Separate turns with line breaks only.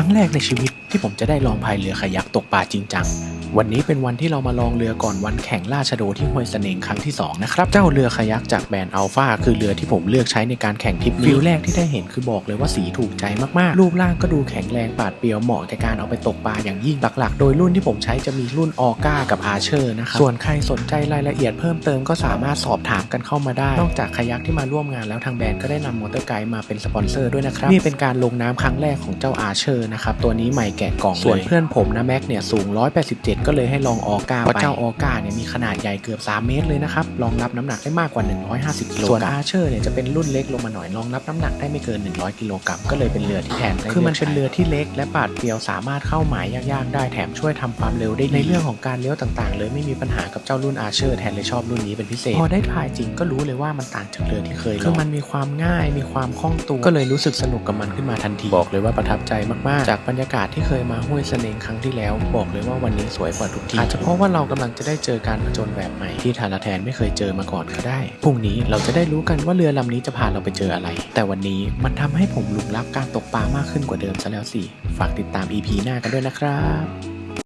รั้งแรกในชีวิตที่ผมจะได้ลองพายเรือคายักตกปลาจริงจัง วันนี้เป็นวันที่เรามาลองเรือก่อนวันแข่งล่าชะโดที่ห้วยเสน่งครั้งที่ 2 นะครับ เจ้าเรือคายักจากแบรนด์อัลฟาคือเรือที่ผมเลือกใช้ในการแข่งทริปนี้ฟิลแรกที่ได้เห็นคือบอกเลยว่าสีถูกใจมากๆ รูปร่างก็ดูแข็งแรงปราดเปรียวเหมาะแก่การเอาไปตกปลาอย่างยิ่งหลักๆ โดยรุ่นที่ผมใช้จะมีรุ่นออก้ากับอาเชอร์นะครับส่วนใครสนใจรายละเอียดเพิ่มเติมก็สามารถสอบถามกันเข้ามาได้ นอกจากคายักที่มาร่วมงานแล้วทางแบรนด์ก็ได้นำมอเตอร์ไกด์มาเป็นสปอนเซอร์ด้วยนะครับนี่เป็นการลงน้ำครั้งแรกของเจ้าอาเชอร์นะครับตัวนี้ใหม่แกะกล่องเลยส่วนเพื่อนผมนะแม็กเนี่ยสูง187ก็เลยให้ลองออก้าเพราะเจ้าออก้าเนี่ยมีขนาดใหญ่เกือบ 3 เมตรเลยนะครับรองรับน้ำหนักได้มากกว่า 150 กิโลส่วนอาเชอร์เนี่ยจะเป็นรุ่นเล็กลงมาหน่อยรองรับน้ำหนักได้ไม่เกิน 100 กิโลกรัมก็เลยเป็นเรือที่แทนได้คือมันเป็นเรือที่เล็กและปาดเปรียวสามารถเข้าหมายยากๆได้แถมช่วยทำความเร็วได้ดีในเรื่องของการเลี้ยวต่างๆ เลยไม่มีปัญหากับเจ้ารุ่นอาเชอร์แทนเลยชอบรุ่นนี้เป็นพิเศษพอได้พายจริงก็รู้เลยว่ามันต่างจากเรือที่เคยลองคือมันมีความง่ายมีความคล่องตัวก็เลยรู้สึกสนุกกับมันขึ้นมาทันทีบอกเลยว่าประทับใจมากๆ จากบรรยากาศที่เคยมาห้วยเสน่งครั้งที่แล้ว บอกเลยว่าวันนี้สวยกว่าทุกทีอาจจะเพราะว่าเรากำลังจะได้เจอการผจญแบบใหม่ที่ทาราแทนไม่เคยเจอมาก่อนก็ได้ พรุ่งนี้เราจะได้รู้กันว่าเรือลำนี้จะพาเราไปเจออะไร แต่วันนี้มันทำให้ผมหลงรักการตกปลามากขึ้นกว่าเดิมซะแล้วสิ ฝากติดตาม EP หน้ากันด้วยนะครับ